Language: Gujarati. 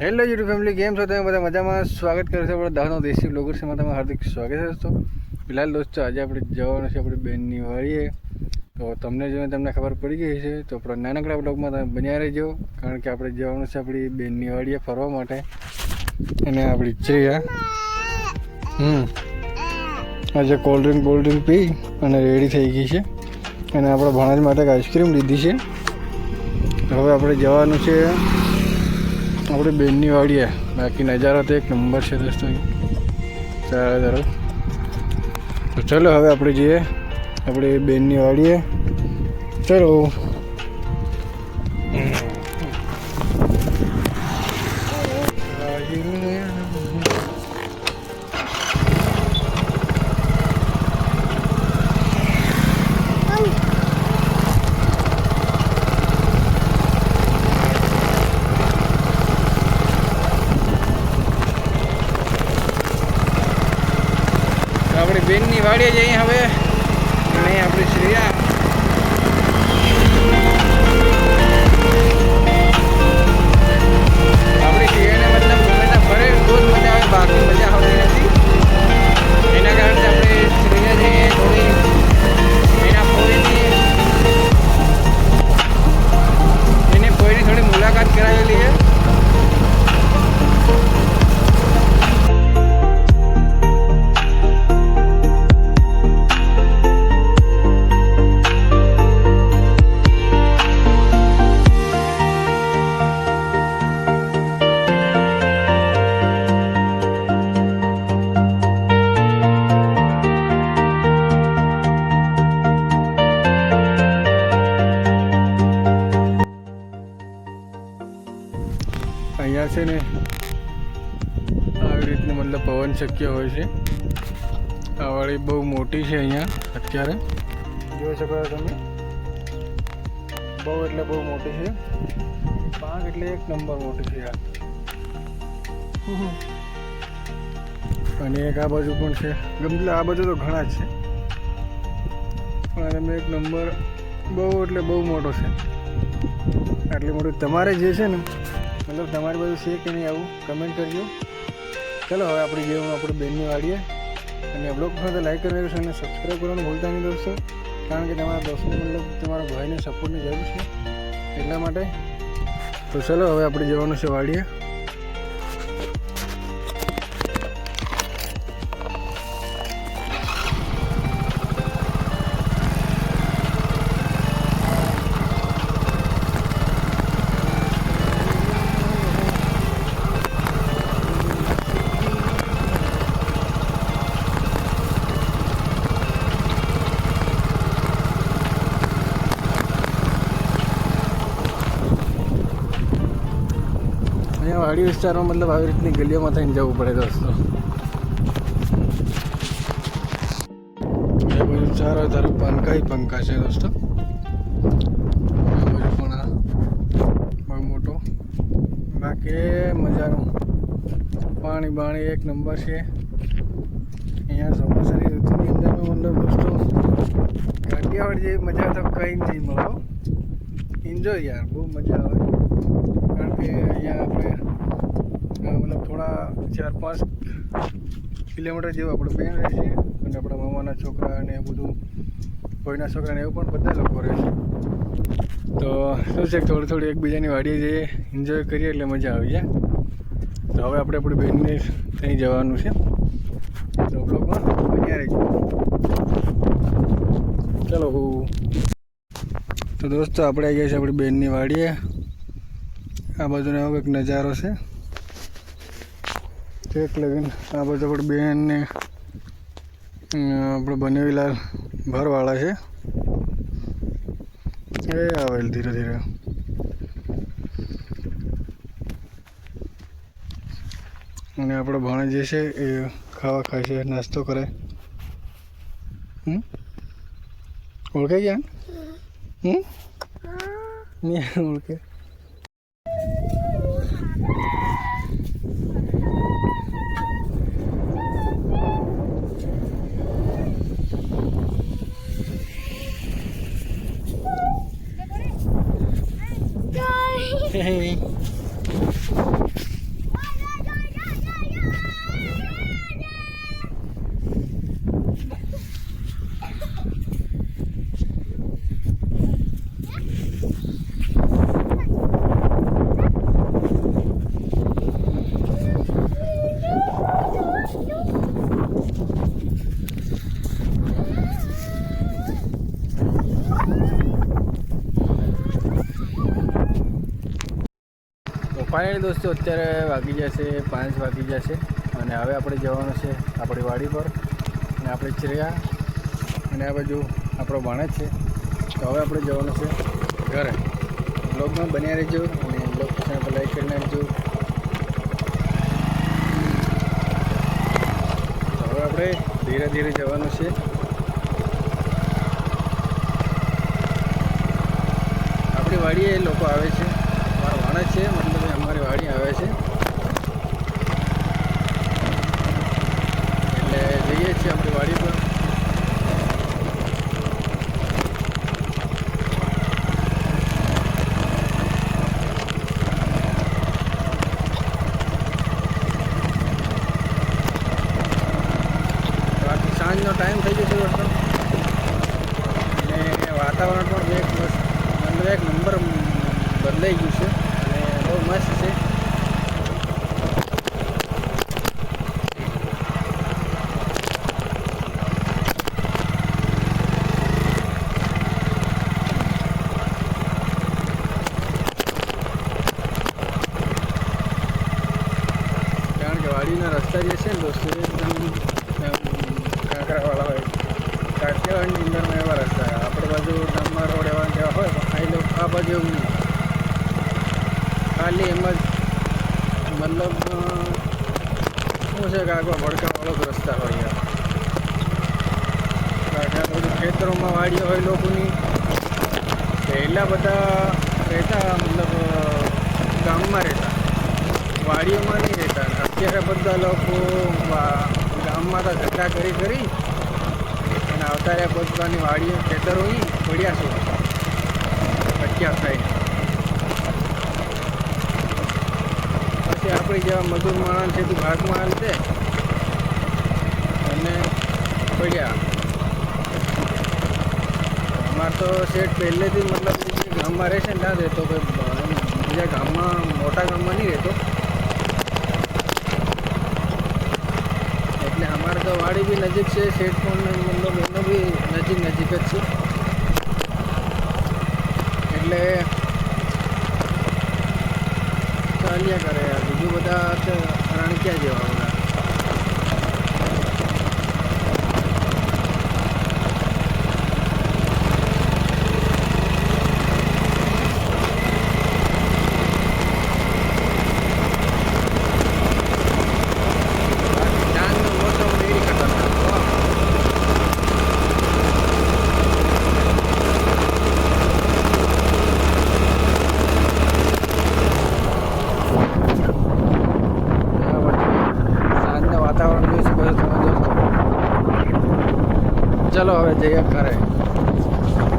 હેલો યુટ્યુબ ફેમિલી કેમ છો? તમે બધા મજામાં? સ્વાગત કરે છે આપણે દહનો દેશી બ્લોગર્સમાં તમારું હાર્દિક સ્વાગત છે દોસ્તો. ફિલહાલ દોસ્તો, આજે આપણે જવાનું છે આપણી બહેનની વાળીએ તો તમને જોઈને તમને ખબર પડી ગઈ છે તો આપણા નાનકડા બ્લોગમાં તમે બન્યા રહેજો. કારણ કે આપણે જવાનું છે આપણી બહેનની વાળીએ ફરવા માટે. અને આપણી ચિયા હમ. આજે કોલ્ડ ડ્રિંક કોલ્ડ ડ્રિંક પી અને રેડી થઈ ગઈ છે. અને આપણે ભણાજ માટે આઈસ્ક્રીમ લીધી છે. હવે આપણે જવાનું છે આપણે બેનની વાડીએ. બાકી નજારો તો એક નંબર છે દોસ્તો સારા સારો તો ચલો હવે આપણે જઈએ આપણે બેનની વાડીએ. ચલો. છે ને આવી રીતની મતલબ પવન શક્ય હોય છે. આ વાળી બહુ મોટી છે અહીંયા અત્યારે. જોઈ શકો છો તમે? બહુ એટલે બહુ મોટી છે. પાંખ એટલે એક નંબર મોટી છે આ. અને એક આ બાજુ પણ છે. ગમલા આ બાજુ તો ઘણા જ છે. પણ એમ એક નંબર બહુ એટલે બહુ મોટો છે. આટલી મોટી તમારે જે છે ને મતલબ તમારી બાજુ છે કે નહીં આવું? કમેન્ટ કરજો. ચલો, હવે આપણે જેવું આપણે બેનની વાડીએ અને બ્લોગ તો લાઈક કરવાનું છે અને સબસ્ક્રાઈબ કરવાનું ભૂલતા નહીં દોસ્તો. કારણ કે તમારા દોસ્તો મતલબ તમારા ભાઈને સપોર્ટની જરૂર છે એટલા માટે. તો ચલો, હવે આપણે જવાનું છે વાડીએ. વાડી વિસ્તારમાં મતલબ આવી રીતની ગલીઓમાં થઈને જવું પડે દોસ્તો. ચારો તારું પંખા પંખા છે દોસ્તો. પણ મોટો. બાકી મજાનું. પાણી બાણી એક નંબર છે. અહીંયા ચોમાસાની ઋતુની અંદર મતલબ દોસ્તો કાઠિયાવાડ જેવી મજા તો કંઈ નહીં મળો એન્જોય યાર, બહુ મજા આવે. કારણ કે અહીંયા આપણે મતલબ થોડા ચાર પાંચ કિલોમીટર જેવું આપણે બેન રહે છે અને આપણા મામાના છોકરા અને બધું કોઈના છોકરાને એવું પણ બધા લોકો રહે છે. તો શું છે, થોડી થોડી એકબીજાની વાડીએ જઈએ એન્જોય કરીએ એટલે મજા આવી જાય. તો હવે આપણે આપણી બહેનને ત્યાં જવાનું છે. તો બ્લોગમાં અહીંયા રહીશું ચલો તો દોસ્તો, આપણે આવી ગયા છે આપણી બેનની વાડીએ. આ બાજુનો એવો કંઈક નજારો છે. ચેક લગીન આ બાજુ આપણી બેનને આપણે બનેવેલા ઘરવાળા છે. એ આવેલ ધીરે ધીરે. અને આપણો ભાણે જે છે એ ખાવા ખાય નાસ્તો કરે. ઓળખાઈ ગયા હમ નહીં ઓળખે ફાઇનલી દોસ્તો, અત્યારે વાગી જશે પાંચ વાગી જશે અને હવે આપણે જવાનું છે આપણી વાડી પર અને આપણે ચિરિયા અને આ બાજુ આપણો ભાણેજ છે. તો હવે આપણે જવાનું છે ઘરે. બ્લોગમાં બન્યા રહેજો અને બ્લોગ પસંદ લાઈક કરી નાખજો. હવે આપણે ધીરે ધીરે જવાનું છે. આપણી વાડીએ લોકો આવે છે. મારા ભાણેજ છે અમારી વાડી આવે છે. એટલે જઈએ છીએ આપણી વાડી પર. બાકી સાંજનો ટાઈમ થઈ જશે દોસ્તો. અને વાતાવરણ પણ એક એક નંબર બદલાઈ ગયું છે. અને બહુ મસ્ત છે કારણ કે વાડીના રસ્તા જે છે ને દોસ્તો એ એકદમ આમ કાંકરાવાળા હોય કાઠિયાવાડની અંદરમાં એવા રસ્તા આપણે બાજુ ડામર રોડ એવા જેવા હોય પણ આ લોકો આ બાજુ એવું નહીં ખાલી એમ જ મતલબ શું છે કે આગળ ભડકાવાળો જ રસ્તા હોય યાર. બધું ખેતરોમાં વાડીઓ હોય લોકોની. પહેલાં બધા રહેતા, મતલબ ગામમાં રહેતા. વાડીઓમાં નહીં રહેતા. અત્યારે બધા લોકો ગામમાં તો ધંધા કરી કરી અને આવતા રહ્યા પોતપોતાની વાડીઓ, ખેતરો પડ્યા છો. પચ્યા થાય. પછી આપણી જેવા મજૂર માણસ છે તે ભાગમાં હાલતે અને પડ્યા અમારે તો શેઠ પહેલેથી મતલબ ગામમાં રહેશે ને ત્યાં રહેતો કે બીજા ગામમાં, મોટા ગામમાં નહીં રહેતો. એટલે અમારે તો વાડી બી નજીક છે, શેઠ પણ મતલબ એનો બી નજીક નજીક જ છે. એટલે ચાલ્યા કરે યાર બધા રણક્યા જેવા બધા સાંજના વાતાવરણ